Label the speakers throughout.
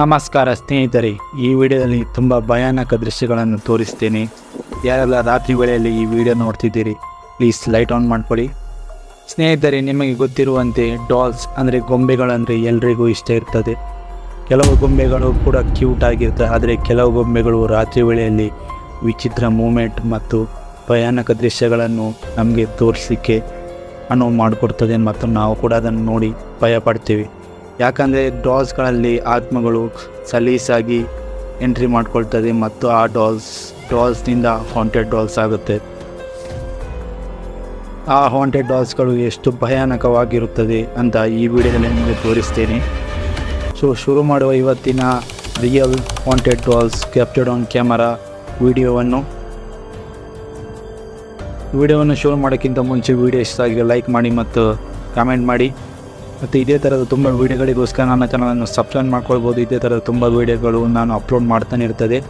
Speaker 1: ನಮಸ್ಕಾರ ಸ್ನೇಹಿತರೆ, ಈ ವಿಡಿಯೋದಲ್ಲಿ ತುಂಬ ಭಯಾನಕ ದೃಶ್ಯಗಳನ್ನು ತೋರಿಸ್ತೇನೆ. ಯಾರೆಲ್ಲ ರಾತ್ರಿ ವೇಳೆಯಲ್ಲಿ ಈ ವಿಡಿಯೋ ನೋಡ್ತಿದ್ದೀರಿ ಪ್ಲೀಸ್ ಲೈಟ್ ಆನ್ ಮಾಡ್ಕೊಳ್ಳಿ. ಸ್ನೇಹಿತರೆ, ನಿಮಗೆ ಗೊತ್ತಿರುವಂತೆ ಡಾಲ್ಸ್ ಅಂದರೆ ಗೊಂಬೆಗಳಂದರೆ ಎಲ್ರಿಗೂ ಇಷ್ಟ ಇರ್ತದೆ. ಕೆಲವು ಗೊಂಬೆಗಳು ಕೂಡ ಕ್ಯೂಟ್ ಆಗಿರ್ತವೆ, ಆದರೆ ಕೆಲವು ಗೊಂಬೆಗಳು ರಾತ್ರಿ ವೇಳೆಯಲ್ಲಿ ವಿಚಿತ್ರ ಮೂಮೆಂಟ್ ಮತ್ತು ಭಯಾನಕ ದೃಶ್ಯಗಳನ್ನು ನಮಗೆ ತೋರಿಸಲಿಕ್ಕೆ ಅನುವು ಮಾಡಿಕೊಡ್ತದೆ ಮತ್ತು ನಾವು ಕೂಡ ಅದನ್ನು ನೋಡಿ ಭಯ ಪಡ್ತೀವಿ ಯಾಕಂದರೆ ಡಾಲ್ಸ್ಗಳಲ್ಲಿ ಆತ್ಮಗಳು ಸಲೀಸಾಗಿ ಎಂಟ್ರಿ ಮಾಡ್ಕೊಳ್ತದೆ ಮತ್ತು ಆ ಡಾಲ್ಸ್, ಡಾಲ್ಸ್ನಿಂದ ಹಾಂಟೆಡ್ ಡಾಲ್ಸ್ ಆಗುತ್ತೆ. ಆ ಹಾಂಟೆಡ್ ಡಾಲ್ಸ್ಗಳು ಎಷ್ಟು ಭಯಾನಕವಾಗಿರುತ್ತದೆ ಅಂತ ಈ ವಿಡಿಯೋದಲ್ಲಿ ನಿಮಗೆ ತೋರಿಸ್ತೇನೆ. ಸೊ ಶುರು ಮಾಡುವ ಇವತ್ತಿನ real haunted dolls captured on camera ವಿಡಿಯೋವನ್ನು. ವಿಡಿಯೋವನ್ನು ಶುರು ಮಾಡೋಕ್ಕಿಂತ ಮುಂಚೆ ವಿಡಿಯೋ ಇಷ್ಟ ಆಗಿದೆ ಲೈಕ್ ಮಾಡಿ ಮತ್ತು ಕಮೆಂಟ್ ಮಾಡಿ. ಮತ್ತು ಇದೇ ಥರದ ತುಂಬ ವೀಡಿಯೋಗಳಿಗೋಸ್ಕರ ನನ್ನ ಚಾನಲನ್ನು ಸಬ್ಸ್ಕ್ರೈಬ್ ಮಾಡ್ಕೊಳ್ಬೋದು. ಇದೇ ಥರದ ತುಂಬ ವೀಡಿಯೋಗಳು ನಾನು ಅಪ್ಲೋಡ್ ಮಾಡ್ತಾನೆ ಇರ್ತದೆ.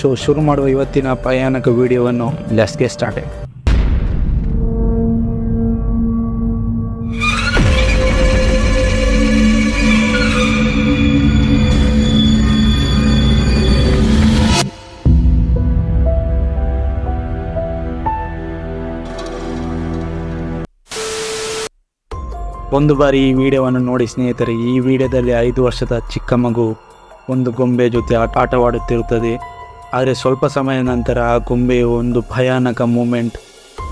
Speaker 1: ಶೋ ಶುರು ಮಾಡುವ ಇವತ್ತಿನ ಭಯಾನಕ ವೀಡಿಯೋವನ್ನು ಲೆಸ್ಗೆ ಸ್ಟಾರ್ಟ್ ಒಂದು ಬಾರಿ ಈ ವಿಡಿಯೋವನ್ನು ನೋಡಿ ಸ್ನೇಹಿತರೆ, ಈ ವಿಡಿಯೋದಲ್ಲಿ ಐದು ವರ್ಷದ ಚಿಕ್ಕ ಮಗು ಒಂದು ಗೊಂಬೆ ಜೊತೆ ಆಟ, ಆಟವಾಡುತ್ತಿರುತ್ತದೆ. ಆದರೆ ಸ್ವಲ್ಪ ಸಮಯ ನಂತರ ಆ ಗೊಂಬೆಯು ಒಂದು ಭಯಾನಕ ಮೂಮೆಂಟ್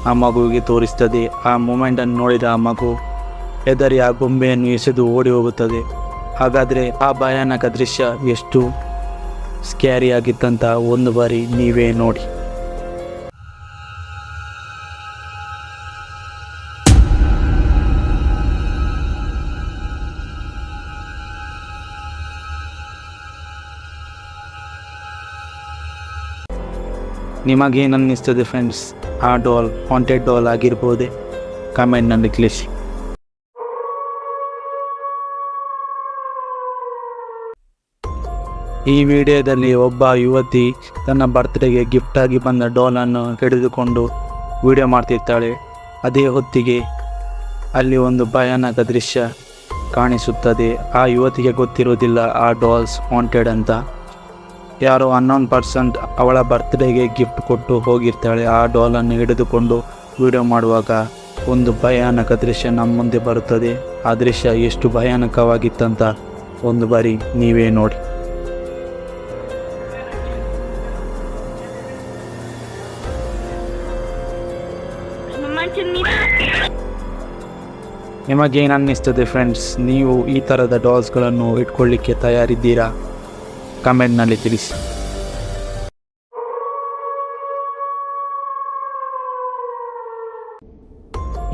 Speaker 1: ಆ ಮಗುವಿಗೆ ತೋರಿಸ್ತದೆ. ಆ ಮೂಮೆಂಟನ್ನು ನೋಡಿದ ಆ ಮಗು ಹೆದರಿ ಆ ಗೊಂಬೆಯನ್ನು ಎಸೆದು ಓಡಿ ಹೋಗುತ್ತದೆ. ಹಾಗಾದರೆ ಆ ಭಯಾನಕ ದೃಶ್ಯ ಎಷ್ಟು ಸ್ಕ್ಯಾರಿ ಆಗಿತ್ತಂತ ಒಂದು ಬಾರಿ ನೀವೇ ನೋಡಿ. ನಿಮಗೇನು ಅನ್ನಿಸ್ತದೆ ಫ್ರೆಂಡ್ಸ್ ಆ ಡಾಲ್ ಹಾಂಟೆಡ್ ಡಾಲ್ ಆಗಿರ್ಬೋದೇ. ಕಮೆಂಟ್ನಲ್ಲಿ ತಿಳಿಸಿ. ಈ ವಿಡಿಯೋದಲ್ಲಿ ಒಬ್ಬ ಯುವತಿ ತನ್ನ ಬರ್ತ್ಡೇಗೆ ಗಿಫ್ಟಾಗಿ ಬಂದ ಡಾಲನ್ನು ಹಿಡಿದುಕೊಂಡು ವಿಡಿಯೋ ಮಾಡ್ತಿರ್ತಾಳೆ. ಅದೇ ಹೊತ್ತಿಗೆ ಅಲ್ಲಿ ಒಂದು ಭಯಾನಕ ದೃಶ್ಯ ಕಾಣಿಸುತ್ತದೆ. ಆ ಯುವತಿಗೆ ಗೊತ್ತಿರೋದಿಲ್ಲ ಆ ಡಾಲ್ಸ್ ವಾಂಟೆಡ್ ಅಂತ. ಯಾರೋ ಅನ್ನೋನ್ ಪರ್ಸೆಂಟ್ ಅವಳ ಬರ್ತ್ಡೇಗೆ ಗಿಫ್ಟ್ ಕೊಟ್ಟು ಹೋಗಿರ್ತಾಳೆ. ಆ ಡಾಲನ್ನು ಹಿಡಿದುಕೊಂಡು ವಿಡಿಯೋ ಮಾಡುವಾಗ ಒಂದು ಭಯಾನಕ ದೃಶ್ಯ ನಮ್ಮ ಮುಂದೆ ಬರುತ್ತದೆ. ಆ ದೃಶ್ಯ ಎಷ್ಟು ಭಯಾನಕವಾಗಿತ್ತಂತ ಒಂದು ಬಾರಿ ನೀವೇ ನೋಡಿ. ನಿಮಗೇನು ಅನ್ನಿಸ್ತದೆ ಫ್ರೆಂಡ್ಸ್ ನೀವು ಈ ಥರದ ಡಾಲ್ಸ್ಗಳನ್ನು ಇಟ್ಕೊಳ್ಳಿಕ್ಕೆ ತಯಾರಿದ್ದೀರಾ? ಕಮೆಂಟ್ನಲ್ಲಿ ತಿಳಿಸಿ.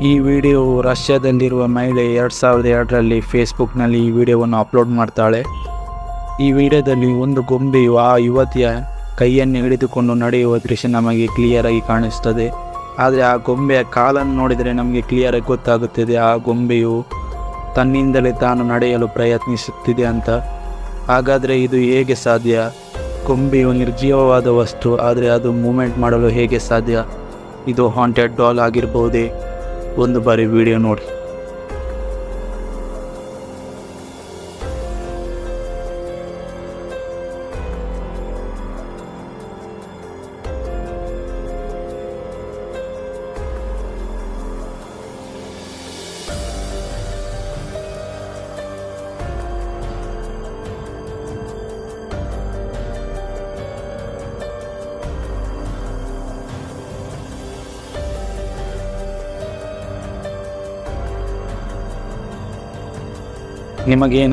Speaker 1: ಈ ವಿಡಿಯೋ ರಷ್ಯಾದಲ್ಲಿರುವ ಮಹಿಳೆ ಎರಡು ಸಾವಿರದ ಎರಡರಲ್ಲಿ ಫೇಸ್ಬುಕ್ನಲ್ಲಿ ಈ ವಿಡಿಯೋವನ್ನು ಅಪ್ಲೋಡ್ ಮಾಡ್ತಾಳೆ. ಈ ವಿಡಿಯೋದಲ್ಲಿ ಒಂದು ಗೊಂಬೆಯು ಆ ಯುವತಿಯ ಕೈಯನ್ನು ಹಿಡಿದುಕೊಂಡು ನಡೆಯುವ ದೃಶ್ಯ ನಮಗೆ ಕ್ಲಿಯರಾಗಿ ಕಾಣಿಸ್ತದೆ. ಆದರೆ ಆ ಗೊಂಬೆಯ ಕಾಲನ್ನು ನೋಡಿದರೆ ನಮಗೆ ಕ್ಲಿಯರಾಗಿ ಗೊತ್ತಾಗುತ್ತದೆ, ಆ ಗೊಂಬೆಯು ತನ್ನಿಂದಲೇ ತಾನು ನಡೆಯಲು ಪ್ರಯತ್ನಿಸುತ್ತಿದೆ ಅಂತ. ಹಾಗಾದರೆ ಇದು ಹೇಗೆ ಸಾಧ್ಯ? ಕೊಂಬಿಯು ನಿರ್ಜೀವವಾದ ವಸ್ತು, ಆದರೆ ಅದು ಮೂಮೆಂಟ್ ಮಾಡಲು ಹೇಗೆ ಸಾಧ್ಯ? ಇದು ಹಾಂಟೆಡ್ ಡಾಲ್ ಆಗಿರ್ಬೋದೇ ಒಂದು ಬಾರಿ ವಿಡಿಯೋ ನೋಡಿ.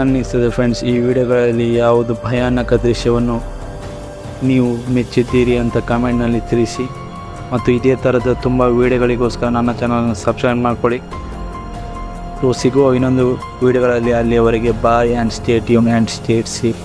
Speaker 1: ಅನ್ನಿಸ್ತದೆ ಫ್ರೆಂಡ್ಸ್ ಈ ವಿಡಿಯೋಗಳಲ್ಲಿ ಯಾವುದು ಭಯಾನಕ ದೃಶ್ಯವನ್ನು ನೀವು ಮೆಚ್ಚುತ್ತೀರಿ ಅಂತ ಕಮೆಂಟ್ನಲ್ಲಿ ತಿಳಿಸಿ. ಮತ್ತು ಇದೇ ಥರದ ತುಂಬ ವಿಡಿಯೋಗಳಿಗೋಸ್ಕರ ನನ್ನ ಚಾನಲನ್ನು ಸಬ್ಸ್ಕ್ರೈಬ್ ಮಾಡಿಕೊಳ್ಳಿ. ಸೊ ಸಿಗುವ ಇನ್ನೊಂದು ವಿಡಿಯೋಗಳಲ್ಲಿ ಅಲ್ಲಿಯವರೆಗೆ ಬಾಯ್ ಆ್ಯಂಡ್ ಸ್ಟೇಟ್ ಯೂನ್ ಆ್ಯಂಡ್ ಸ್ಟೇಟ್ ಸೇಫ್